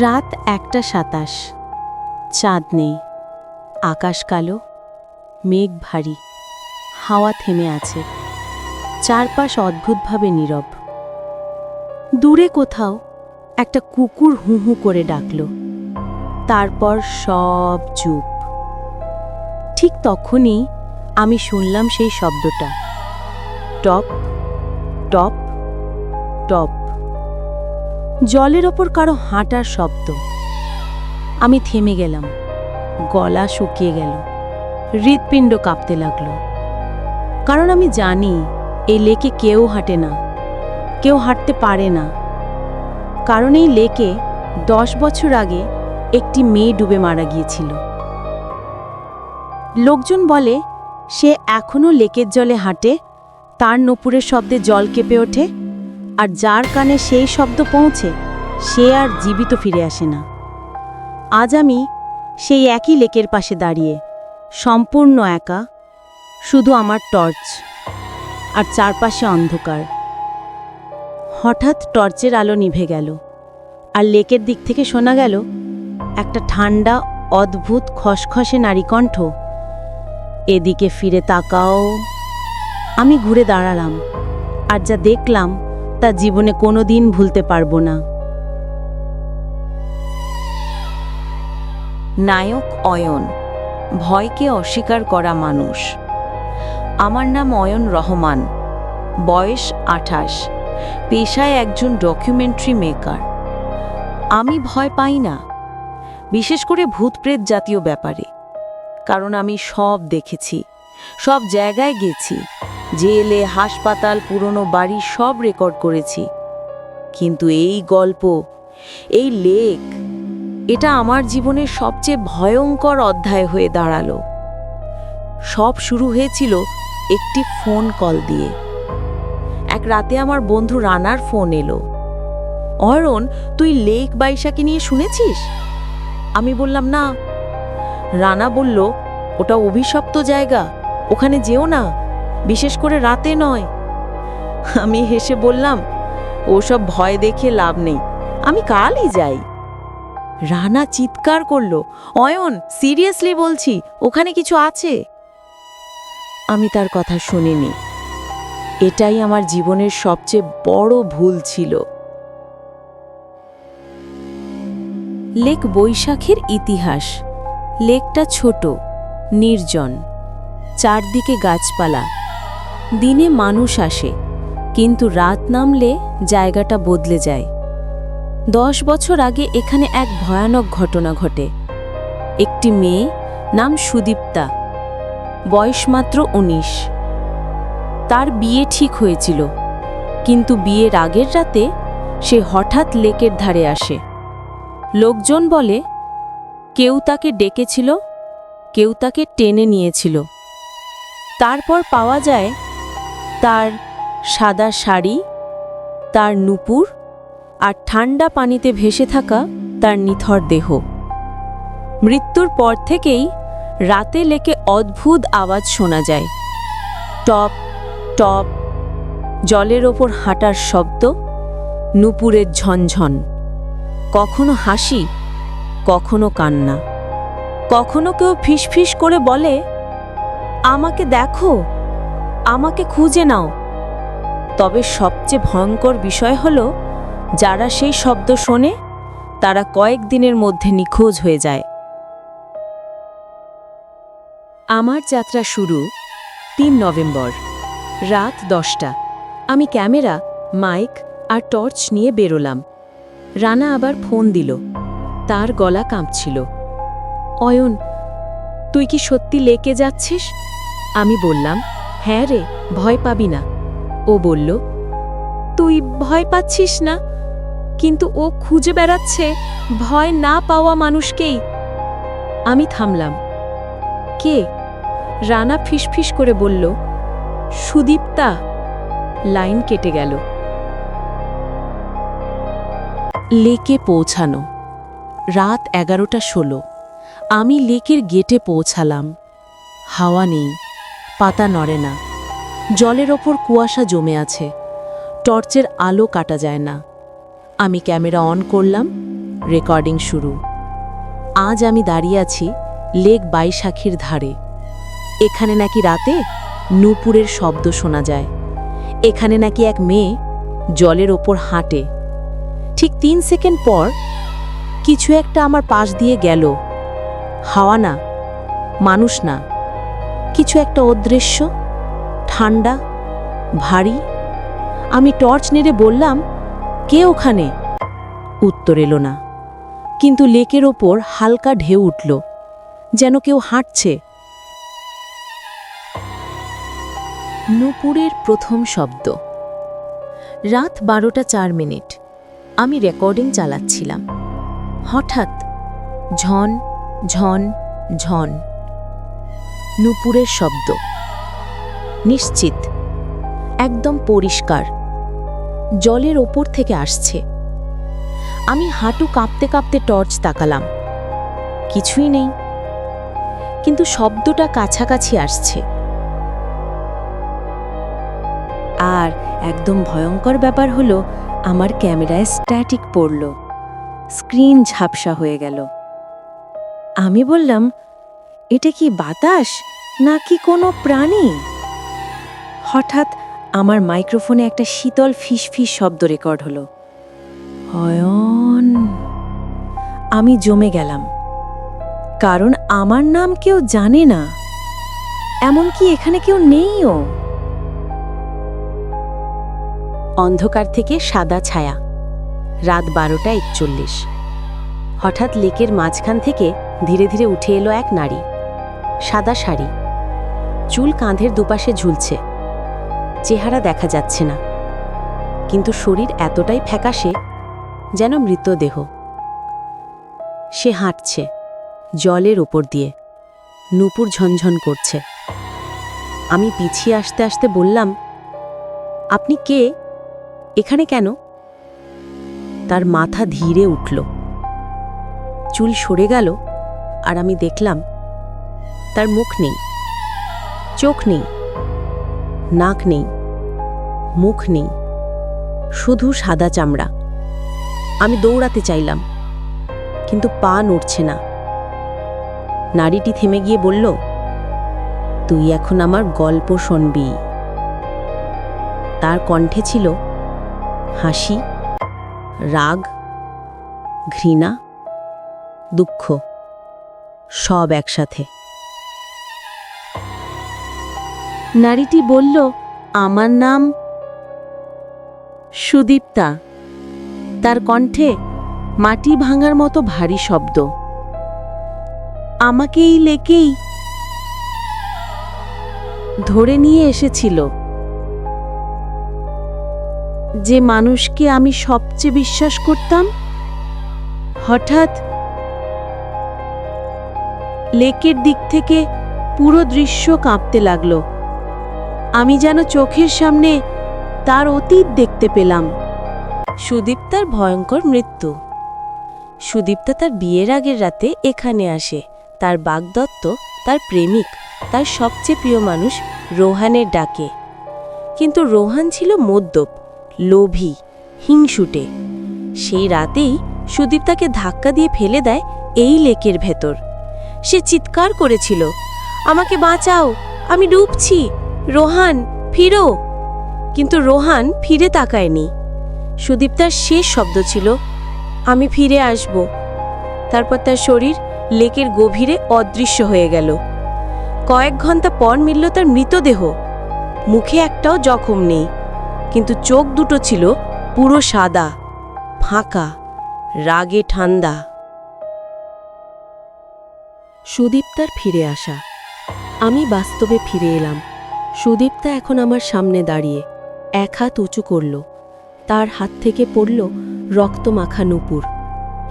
রাত একটা সাতাশ। চাঁদ নেই। আকাশ কালো, মেঘ ভারী। হাওয়া থেমে আছে। চারপাশ অদ্ভুতভাবে নীরব। দূরে কোথাও একটা কুকুর হু হু করে ডাকল। তারপর সব চুপ। ঠিক তখনই আমি শুনলাম সেই শব্দটা। টপ টপ টপ। জলের ওপর কারও হাঁটার শব্দ। আমি থেমে গেলাম। গলা শুকিয়ে গেল। হৃৎপিণ্ড কাঁপতে লাগল। কারণ আমি জানি, এই লেকে কেউ হাঁটে না। কেউ হাঁটতে পারে না। কারণ এই লেকে দশ বছর আগে একটি মেয়ে ডুবে মারা গিয়েছিল। লোকজন বলে, সে এখনও লেকের জলে হাঁটে, তার নপুরের শব্দে জল কেঁপে ওঠে আর যার কানে সেই শব্দ পৌঁছে, সে আর জীবিত ফিরে আসে না। আজ আমি সেই একই লেকের পাশে দাঁড়িয়ে, সম্পূর্ণ একা, শুধু আমার টর্চ আর চারপাশে অন্ধকার। হঠাৎ টর্চের আলো নিভে গেল আর লেকের দিক থেকে শোনা গেল একটা ঠান্ডা, অদ্ভুত, খসখসে নারীকণ্ঠ এদিকে ফিরে তাকাও। আমি ঘুরে দাঁড়ালাম আর যা দেখলাম তা জীবনে কোনো দিন ভুলতে পারব না। নায়ক অয়ন, ভয়কে অস্বীকার করা মানুষ। আমার নাম অয়ন রহমান, বয়স আঠাশ, পেশায় একজন ডকুমেন্টারি মেকার। আমি ভয় পাই না, বিশেষ করে ভূতপ্রেত জাতীয় ব্যাপারে, কারণ আমি সব দেখেছি, সব জায়গায় গেছি। জেলে, হাসপাতাল, পুরনো বাড়ি সব রেকর্ড করেছি। কিন্তু এই গল্প, এই লেক এটা আমার জীবনের সবচেয়ে ভয়ঙ্কর অধ্যায় হয়ে দাঁড়াল। সব শুরু হয়েছিল একটি ফোন কল দিয়ে। এক রাতে আমার বন্ধু রানার ফোন এলো। অরণ, তুই লেক বাইশাকে নিয়ে শুনেছিস? আমি বললাম, না। রানা বলল, ওটা অভিশপ্ত জায়গা, ওখানে যেও না। বিশেষ করে রাতে নয়। আমি হেসে বললাম, ওসব ভয় দেখে লাভ নেই। আমি কালই যাই। রানা চিৎকার করল, অয়ন, সিরিয়াসলি বলছি, ওখানে কিছু আছে? আমি তার কথা শুনিনি। এটাই আমার জীবনের সবচেয়ে বড় ভুল ছিল। লেক বৈশাখের ইতিহাস। লেকটা ছোট, নির্জন। চারদিকে গাছপালা। দিনে মানুষ আসে, কিন্তু রাত নামলে জায়গাটা বদলে যায়। দশ বছর আগে এখানে এক ভয়ানক ঘটনা ঘটে। একটি মেয়ে নাম সুদীপ্তা, বয়স মাত্র উনিশ। তার বিয়ে ঠিক হয়েছিল, কিন্তু বিয়ের আগের রাতে সে হঠাৎ লেকের ধারে আসে। লোকজন বলে, কেউ তাকে ডেকেছিল, কেউ তাকে টেনে নিয়েছিল। তারপর পাওয়া যায় তার সাদা শাড়ি, তার নুপুর আর ঠান্ডা পানিতে ভেসে থাকা তার নিথর দেহ। মৃত্যুর পর থেকেই রাতে লেকে অদ্ভুত আওয়াজ শোনা যায়। টপ টপ, জলের ওপর হাঁটার শব্দ, নুপুরের ঝনঝন। কখনো হাসি, কখনো কান্না। কখনো কেউ ফিসফিস করে বলে, আমাকে দেখো। আমাকে খুঁজে নাও। তবে সবচেয়ে ভয়ঙ্কর বিষয় হল, যারা সেই শব্দ শোনে, তারা কয়েকদিনের মধ্যে নিখোঁজ হয়ে যায়। আমার যাত্রা শুরু তিন নভেম্বর, রাত দশটা। আমি ক্যামেরা, মাইক আর টর্চ নিয়ে বেরোলাম। রানা আবার ফোন দিল। তার গলা কাঁপছিল। অয়ন, তুই কি সত্যি লেকে যাচ্ছিস? আমি বললাম হ্যাঁ রে, ভয় পাবি না। ও বলল, তুই ভয় পাচ্ছিস না, কিন্তু ও খুঁজে বেড়াচ্ছে, ভয় না পাওয়া মানুষকেই। আমি থামলাম। কে? রানা ফিসফিস করে বলল, সুদীপ্তা। লাইন কেটে গেল। লেকে পৌঁছানো। রাত এগারোটা ষোলো। আমি লেকের গেটে পৌঁছালাম। হাওয়া নেই। পাতা নড়ে না। জলের ওপর কুয়াশা জমে আছে। টর্চের আলো কাটা যায় না। আমি ক্যামেরা অন করলাম। রেকর্ডিং শুরু। আজ আমি দাঁড়িয়ে আছি লেক বাইশাখীর ধারে। এখানে নাকি রাতে নূপুরের শব্দ শোনা যায়। এখানে নাকি এক মেয়ে জলের ওপর হাঁটে। ঠিক তিন সেকেন্ড পর কিছু একটা আমার পাশ দিয়ে গেল। হাওয়া না, মানুষ না। কিছু একটা অদৃশ্য, ঠান্ডা, ভারী। আমি টর্চ নেড়ে বললাম, কে ওখানে? উত্তর এলো না। কিন্তু লেকের ওপর হালকা ঢেউ উঠল, যেন কেউ হাঁটছে। নূপুরের প্রথম শব্দ। রাত বারোটা চার মিনিট। আমি রেকর্ডিং চালাচ্ছিলাম। হঠাৎ ঝন ঝন ঝন। নূপুরের শব্দ। নিশ্চিত, একদম পরিষ্কার। জলের ওপর থেকে আসছে। আমি হাঁটু কাঁপতে কাঁপতে টর্চ তাকালাম। কিছুই নেই। কিন্তু শব্দটা কাছাকাছি আসছে। আর একদম ভয়ঙ্কর ব্যাপার হলো, আমার ক্যামেরায় স্ট্যাটিক পড়ল। স্ক্রিন ঝাপসা হয়ে গেল। আমি বললাম এটা কি বাতাস নাকি কোনো প্রাণী? হঠাৎ আমার মাইক্রোফোনে একটা শীতল ফিসফিস শব্দ রেকর্ড হলো। অয়ন, আমি জমে গেলাম। কারণ আমার নাম কেউ জানে না। এমনকি এখানে কেউ নেইও। অন্ধকার থেকে সাদা ছায়া। রাত বারোটা একচল্লিশ। হঠাৎ লেকের মাঝখান থেকে ধীরে ধীরে উঠে এলো এক নারী। সাদা শাড়ি। চুল কাঁধের দুপাশে ঝুলছে। চেহারা দেখা যাচ্ছে না। কিন্তু শরীর এতটাই ফ্যাকাশে যেন মৃতদেহ। সে হাঁটছে, জলের ওপর দিয়ে। নূপুর ঝনঝন করছে। আমি পিছিয়ে আসতে আসতে বললাম, আপনি কে? এখানে কেন? তার মাথা ধীরে উঠল। চুল সরে গেল, আর আমি দেখলাম তার মুখ নেই, চোখ নেই, নাক নেই, মুখ নেই, শুধু সাদা চামড়া। আমি দৌড়াতে চাইলাম, কিন্তু পা নড়ছে না। নারীটি থেমে গিয়ে বলল, তুই এখন আমার গল্প শুনবি। তার কণ্ঠে ছিল হাসি, রাগ, ঘৃণা, দুঃখ, সব একসাথে। নারীটি বলল, আমার নাম সুদীপ্তা। তার কণ্ঠে মাটি ভাঙার মতো ভারী শব্দ। আমাকে এই লেকেই ধরে নিয়ে এসেছিল, যে মানুষকে আমি সবচেয়ে বিশ্বাস করতাম। হঠাৎ লেকের দিক থেকে পুরো দৃশ্য কাঁপতে লাগল। আমি যেন চোখের সামনে তার অতীত দেখতে পেলাম। সুদীপ্তার ভয়ঙ্কর মৃত্যু। সুদীপ্তা তার বিয়ের আগের রাতে এখানে আসে। তার বাগদত্ত, তার প্রেমিক, তার সবচেয়ে প্রিয় মানুষ রোহানের ডাকে। কিন্তু রোহান ছিল মদ্যপ, লোভী, হিংসুটে। সেই রাতেই সুদীপ্তাকে ধাক্কা দিয়ে ফেলে দেয় এই লেকের ভেতর। সে চিৎকার করেছিল, আমাকে বাঁচাও, আমি ডুবছি। রোহান, ফিরো। কিন্তু রোহান ফিরে তাকায়নি। সুদীপ্তার শেষ শব্দ ছিল, আমি ফিরে আসব। তারপর তার শরীর লেকের গভীরে অদৃশ্য হয়ে গেল। কয়েক ঘণ্টা পর মিলল তার মৃতদেহ। মুখে একটাও জখম নেই, কিন্তু চোখ দুটো ছিল পুরো সাদা, ফাঁকা, রাগে ঠান্ডা। সুদীপ্তার ফিরে আসা। আমি বাস্তবে ফিরে এলাম। সুদীপ্তা এখন আমার সামনে দাঁড়িয়ে এক হাত উঁচু করল। তার হাত থেকে পড়ল রক্তমাখা নুপুর।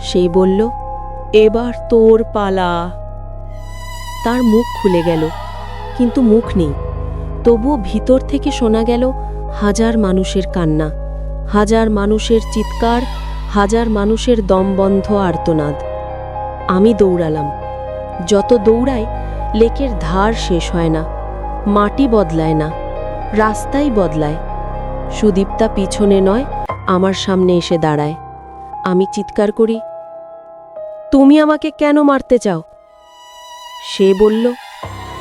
সেই বলল, এবার তোর পালা। তার মুখ খুলে গেল, কিন্তু মুখ নেই। তবুও ভিতর থেকে শোনা গেল হাজার মানুষের কান্না, হাজার মানুষের চিৎকার, হাজার মানুষের দমবন্ধ আর্তনাদ। আমি দৌড়ালাম। যত দৌড়াই, লেকের ধার শেষ হয় না। মাটি বদলায় না, রাস্তাই বদলায়। সুদীপ্তা পিছনে নয়, আমার সামনে এসে দাঁড়ায়। আমি চিৎকার করি, তুমি আমাকে কেন মারতে চাও? সে বলল,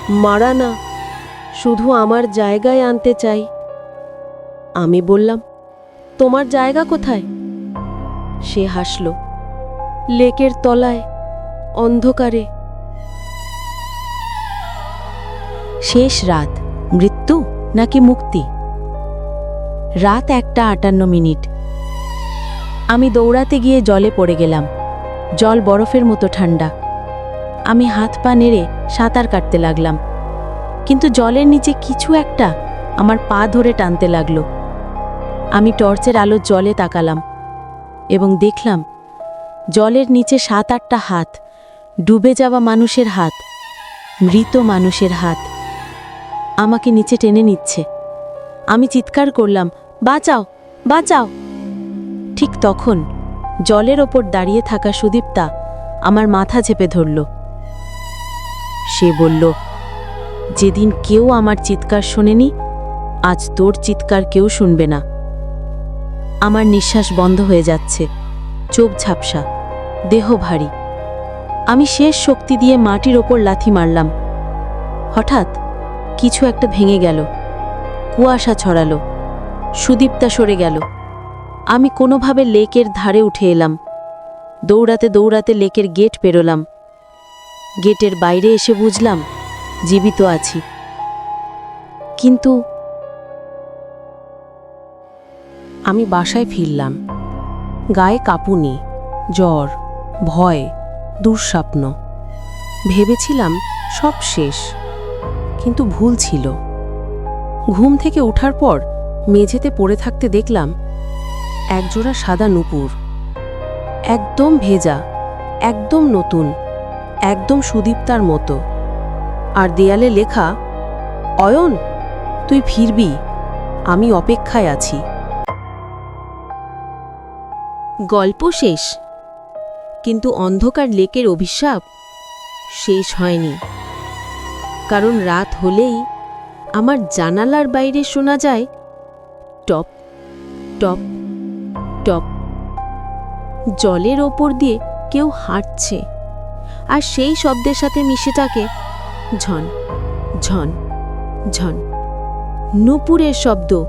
মারা না, শুধু আমার জায়গায় আনতে চাই। আমি বললাম, তোমার জায়গা কোথায়? সে হাসল, লেকের তলায়, অন্ধকারে। শেষ রাত, মৃত্যু নাকি মুক্তি? রাত একটা আটান্ন মিনিট। আমি দৌড়াতে গিয়ে জলে পড়ে গেলাম। জল বরফের মতো ঠান্ডা। আমি হাত পা নেড়ে সাঁতার কাটতে লাগলাম। কিন্তু জলের নিচে কিছু একটা আমার পা ধরে টানতে লাগল। আমি টর্চের আলো জলে তাকালাম এবং দেখলাম জলের নিচে সাত আটটা হাত, ডুবে যাওয়া মানুষের হাত, মৃত মানুষের হাত। আমাকে নিচে টেনে নিচ্ছে। আমি চিৎকার করলাম, বাঁচাও বাঁচাও! ঠিক তখন জলের ওপর দাঁড়িয়ে থাকা সুদীপ্তা আমার মাথা চেপে ধরল। সে বলল, যেদিন কেউ আমার চিৎকার শোনেনি, আজ তোর চিৎকার কেউ শুনবে না। আমার নিঃশ্বাস বন্ধ হয়ে যাচ্ছে, চোখ ঝাপসা, দেহ ভারী। আমি শেষ শক্তি দিয়ে মাটির ওপর লাথি মারলাম। হঠাৎ কিছু একটা ভেঙে গেল। কুয়াশা ছড়ালো। সুদীপ্তা সরে গেল। আমি কোনোভাবে লেকের ধারে উঠে এলাম। দৌড়াতে দৌড়াতে লেকের গেট পেরোলাম। গেটের বাইরে এসে বুঝলাম, জীবিত আছি। কিন্তু আমি বাসায় ফিরলাম। গায়ে কাঁপুনি, জ্বর, ভয়, দুঃস্বপ্ন। ভেবেছিলাম সব শেষ। কিন্তু ভুল ছিল। ঘুম থেকে ওঠার পর মেঝেতে পড়ে থাকতে দেখলাম একজোড়া সাদা নুপুর। একদম ভেজা, একদম নতুন, একদম সুদীপ্তার মতো। আর দেয়ালে লেখা, অয়ন, তুই ফিরবি, আমি অপেক্ষায় আছি। গল্প শেষ। কিন্তু অন্ধকার লেকের অভিশাপ শেষ হয়নি। কারণ রাত হলেই আমার জানালার বাইরে শোনা যায় টপ টপ টপ। জলের ওপর দিয়ে কেউ হাঁটছে আর সেই শব্দের সাথে মিশে থাকে ঝন ঝন ঝন। নুপুরের শব্দ।